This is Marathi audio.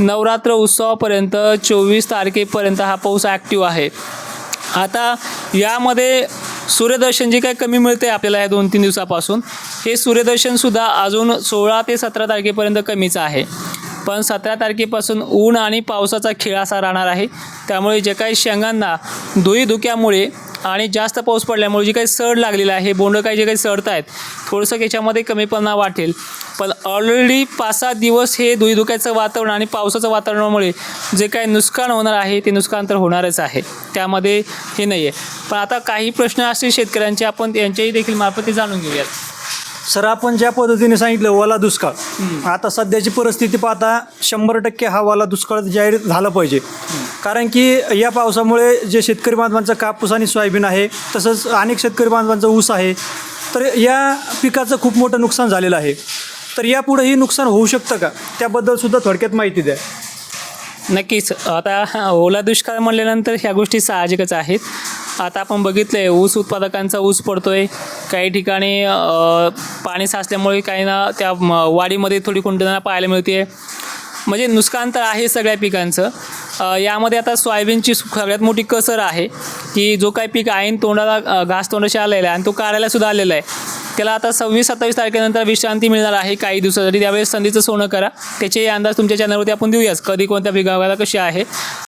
नवरात्र उत्सवापर्यंत चोवीस तारखेपर्यंत हा पाऊस ॲक्टिव्ह आहे. आता यामध्ये सूर्यदर्शन जे काही कमी मिळते आपल्याला या दोन तीन दिवसापासून हे सूर्यदर्शनसुद्धा अजून सोळा ते सतरा तारखेपर्यंत कमीच आहे. पण सतरा तारखेपासून ऊन आणि पावसाचा खेळ असा राहणार आहे. त्यामुळे जे काही शेंगांना धुईधुक्यामुळे आणि जास्त पाऊस पडल्यामुळे जी काही सड लागलेलं आहे बोंड काही जे काही सडत आहेत थोडंसं याच्यामध्ये कमीपणा वाटेल. पण ऑलरेडी पाच सात दिवस हे धुईधुक्याचं वातावरण आणि पावसाचं वातावरणामुळे जे काही नुकसान होणार आहे ते नुकसान तर होणारच आहे. त्यामध्ये हे नाही आहे पण आता काही प्रश्न असतील शेतकऱ्यांचे आपण यांच्याही देखील मार्फत ते जाणून घेऊयात. सर आपण ज्या पद्धतीने सांगितलं ओला दुष्काळ. आता सध्याची परिस्थिती पाहता शंभर टक्के हा ओला दुष्काळ जाहीर झाला पाहिजे. कारण की या पावसामुळे जे शेतकरी बांधवांचा कापूस आणि सोयाबीन आहे तसंच अनेक शेतकरी बांधवांचा ऊस आहे तर या पिकाचं खूप मोठं नुकसान झालेलं आहे. तर यापुढेही नुकसान होऊ शकतं का? त्याबद्दल सुद्धा थोडक्यात माहिती द्या. नक्कीच. आता ओला दुष्काळ म्हणल्यानंतर ह्या गोष्टी साहजिकच आहेत. आता आपण बघितलं आहे ऊस उत्पादकांचा ऊस पडतोय. काही ठिकाणी पाणी साचल्यामुळे काही ना त्या वाढीमध्ये वाडीमध्ये थोडी कुंटना पाहायला मिळते म्हणजे नुकसान तर आहे सगळ्या पिकांचं. यामध्ये आता सोयाबीनची सगळ्यात मोठी कसर आहे की जो काही पीक आहे तोंडाला घास तोंडाशी आलेला आहे आणि तो काढायला सुद्धा आलेला आहे. त्याला आता सव्वीस सत्तावीस तारखेनंतर विश्रांती मिळणार आहे काही दिवसासाठी. त्यावेळेस संधीचं सोनं करा. त्याचे अंदाज तुमच्या चॅनलवरती आपण देऊयाच कधी कोणत्या पिकाला कशी आहे.